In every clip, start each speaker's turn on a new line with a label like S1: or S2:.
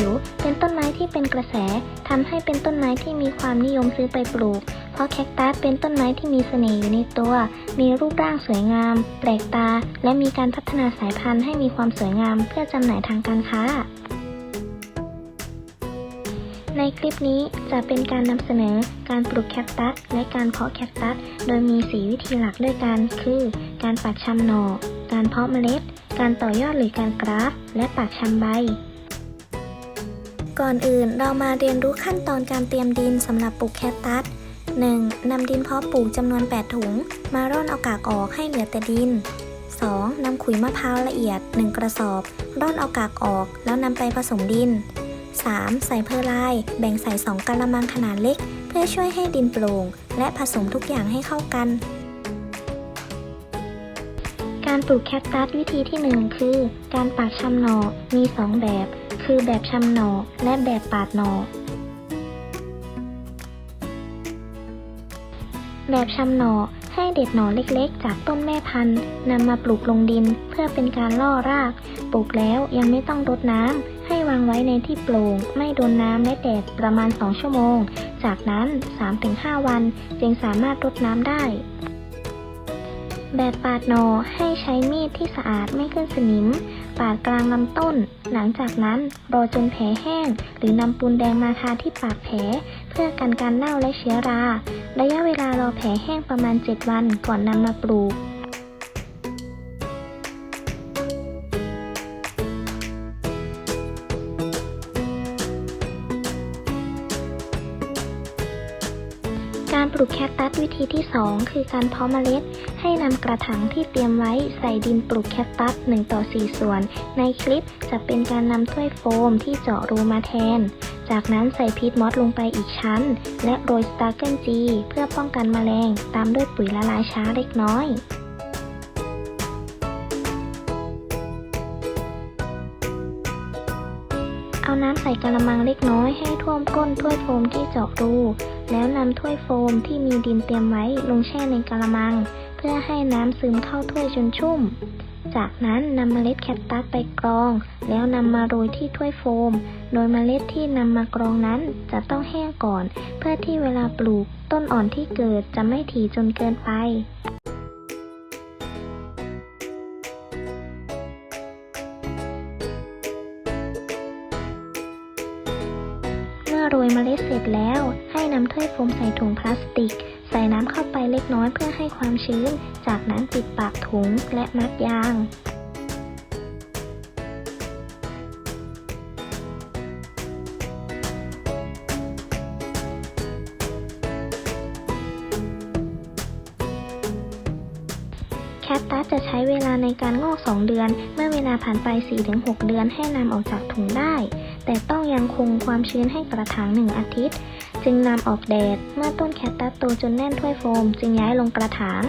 S1: ิว เป็นต้นไม้ที่เป็นกระแสทำให้เป็นต้นไม้ที่มีความนิยมซื้อไปปลูก เพราะแคคตัสเป็นต้นไม้ที่มีเสน่ห์อยู่ในตัว มีรูปร่างสวยงาม แปลกตา และมีการพัฒนาสายพันธุ์ให้มีความสวยงามเพื่อจำหน่ายทางการค้า ในคลิปนี้จะเป็นการนำเสนอการปลูกแคคตัสและการเพาะแคคตัส โดยมี4วิธีหลักด้วยกัน คือ การปักชำหน่อ การเพาะเมล็ด การต่อยอดหรือการกราฟ และปักชำใบ ก่อนอื่นเรามาเรียนรู้ขั้นตอนการเตรียมดินสำหรับปลูกแคคตัส 1. นำดินเพาะปลูกจำนวน 8 ถุง มาร่อนเอากากออกให้เหลือแต่ดิน 2. นำขุยมะพร้าวละเอียด 1 กระสอบ ร่อนเอากากออกแล้วนำไปผสมดิน 3. ใส่เพอร์ไลน์แบ่งใส่ 2กะละมังขนาดเล็ก เพื่อช่วยให้ดินโปร่ง และผสมทุกอย่างให้เข้ากัน การปลูกแคคตัสวิธีที่ 1 คือ การปักชำหน่อมี 2 แบบ คือแบบชำหนอและแบบปาดหนอแบบชำหนอให้เด็ดหน่อเล็กๆ จากต้นแม่พันธุ์นำมาปลูกลงดินเพื่อเป็นการล่อราก ปลูกแล้วยังไม่ต้องรดน้ำ ให้วางไว้ในที่โปร่ง ไม่โดนน้ำและแดดประมาณ 2 ชั่วโมง จากนั้น 3-5 วันจึงสามารถรดน้ำได้ แบบปาดหนอให้ใช้มีดที่สะอาดไม่ขึ้นสนิม ปาดกลางลำต้น หลังจากนั้นรอจนแผลแห้ง หรือนำปูนแดงมาทาที่ปากแผล เพื่อกันการเน่าและเชื้อรา ระยะเวลารอแผลแห้งประมาณ 7 วันก่อนนำมาปลูก ปลูกแคคตัสวิธีที่ 2 คือการเพาะเมล็ด ให้นำกระถางที่เตรียมไว้ใส่ดินปลูกแคคตัส1ต่อ4 ส่วน ในคลิปจะเป็นการนำถ้วยโฟมที่เจาะรูมาแทน จากนั้นใส่พีทมอสลงไปอีกชั้น และโรยสตาร์เกิลจีเพื่อป้องกันแมลง ตามด้วยปุ๋ยละลายช้าเล็กน้อยเอาน้ำใส่กระมังเล็กน้อยให้ท่วมก้นถ้วยโฟมที่เจาะรู แล้วนำถ้วยโฟมที่มีดินเตรียมไว้ลงแช่ในกระมัง เพื่อให้น้ำซึมเข้าถ้วยจนชุ่ม จากนั้นนำเมล็ดแคคตัสไปกรอง แล้วนำมาโรยที่ถ้วยโฟม โดยเมล็ดที่นำมากรองนั้นจะต้องแห้งก่อน เพื่อที่เวลาปลูกต้นอ่อนที่เกิดจะไม่ถี่จนเกินไป อโรยเมล็ดเสร็จแล้ว ให้นำถ้วยโฟมใส่ถุงพลาสติก ใส่น้ำเข้าไปเล็กน้อยเพื่อให้ความชื้น จากนั้นปิดปากถุงและมัดยางแคคตัสจะใช้เวลาในการงอก 2 เดือน เมื่อเวลาผ่านไป 4-6 เดือนให้นำออกจากถุงได้ แต่ต้องยังคงความชื้นให้กระถาง1อาทิตย์ จึงนำออกแดด เมื่อต้นแคคตัสโตจนแน่นถ้วยโฟม จึงย้ายลงกระถาง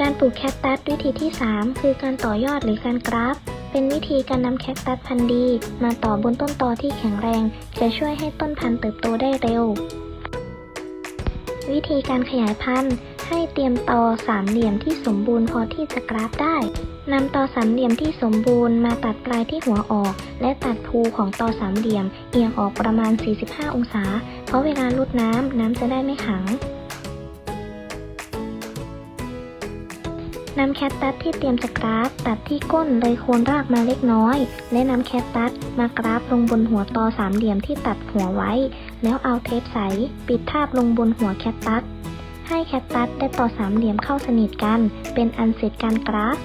S1: การปลูกแคคตัสวิธีที่ 3 คือการต่อยอดหรือการกราฟ เป็นวิธีการนำแคคตัสพันธุ์ดี มาต่อบนต้นตอที่แข็งแรง จะช่วยให้ต้นพันธุ์เติบโตได้เร็ว วิธีการขยายพันธุ์ ให้เตรียมตอสามเหลี่ยมที่สมบูรณ์พอที่จะกราฟได้นำตอสามเหลี่ยมที่สมบูรณ์มาตัดปลายที่หัวออก และตัดภูของตอสามเหลี่ยม เอียงออกประมาณ 45 องศา เพราะเวลาลดน้ำน้ำจะได้ไม่ขังนำแคคตัสที่เตรียมจะกราฟตัดที่ก้นเลยโคนรากมาเล็กน้อย และนำแคคตัสมากราฟลงบนหัวตอสามเหลี่ยมที่ตัดหัวไว้ แล้วเอาเทปใส ปิดทาบลงบนหัวแคคตัส ให้แคคตัสได้ต่อสามเหลี่ยมเข้าสนิทกัน เป็นอันเสร็จการกราฟ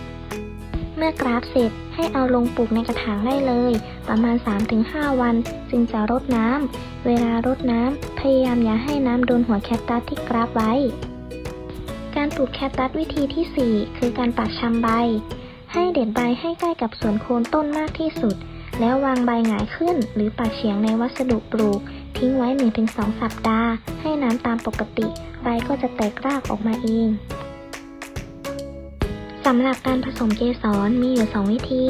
S1: เมื่อกราฟเสร็จให้เอาลงปลูกในกระถางได้เลย ประมาณ 3-5 วัน จึงจะรดน้ำ เวลารดน้ำ พยายามอย่าให้น้ำโดนหัวแคคตัสที่กราฟไว้ การปลูกแคคตัสวิธีที่ 4 คือการปักชำใบ ให้เด็ดใบให้ใกล้กับส่วนโคนต้นมากที่สุด แล้ววางใบหงายขึ้นหรือปักเฉียงในวัสดุปลูก ทิ้งไว้ 1-2 สัปดาห์ ให้น้ำตามปกติ ใบก็จะแตกรากออกมาเองสำหรับการผสมเกสรมีอยู่ 2 วิธี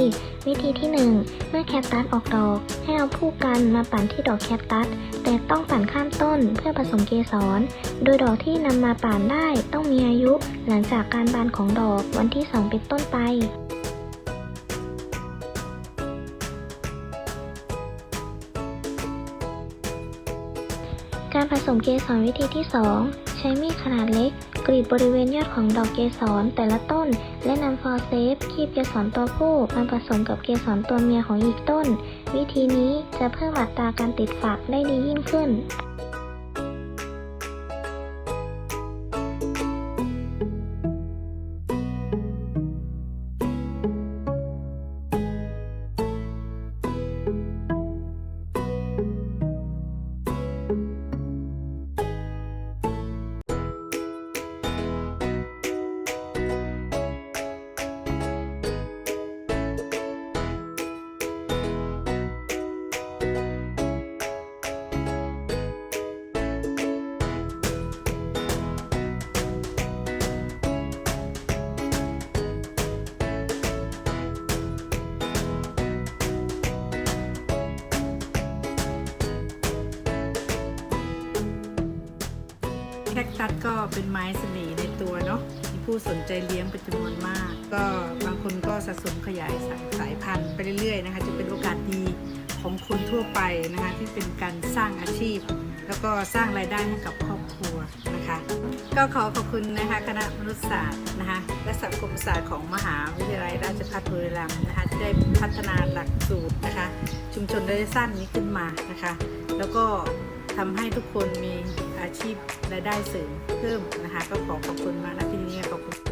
S1: วิธีที่ 1 เมื่อแคคตัสออกดอก ให้เอาผู้กันมาปั่นที่ดอกแคคตัส แต่ต้องปั่นข้ามต้นเพื่อผสมเกสร โดยดอกที่นำมาปั่นได้ต้องมีอายุ หลังจากการบานของดอกวันที่ 2 เป็นต้นไป ผสมเกสรวิธีที่ 2 ใช้มีดขนาดเล็ก กรีดบริเวณยอดของดอกเกสรแต่ละต้น และนำฟอร์เซฟคีบเกสรตัวผู้มาผสมกับเกสรตัวเมียของอีกต้น วิธีนี้จะเพิ่มอัตราการติดฝักได้ดียิ่งขึ้น
S2: คคตัสก็เป็นไม้เสน่ห์ในตัวเนาะมีผู้สนใจเลี้ยงเป็นจำนวนมาก ก็บางคนก็สะสมขยายสายสายพันธุ์ไปเรื่อยๆนะคะจะเป็นโอกาสดีของคนทั่วไปนะคะที่เป็นการสร้างอาชีพ แล้วก็สร้างรายได้ให้กับครอบครัวนะคะ ก็ขอขอบคุณนะคะคณะมนุษยศาสตร์นะคะและสังคมศาสตร์ของมหาวิทยาลัยราชภัฏบุรีรัมย์นะคะที่ได้พัฒนาหลักสูตรนะคะ ชุมชนระยะสั้นนี้ขึ้นมานะคะ แล้วก็ ทำให้ทุกคนมีอาชีพรายได้เสริมเพิ่มนะคะ ก็ขอขอบคุณมากนะที่นี้ขอบคุณ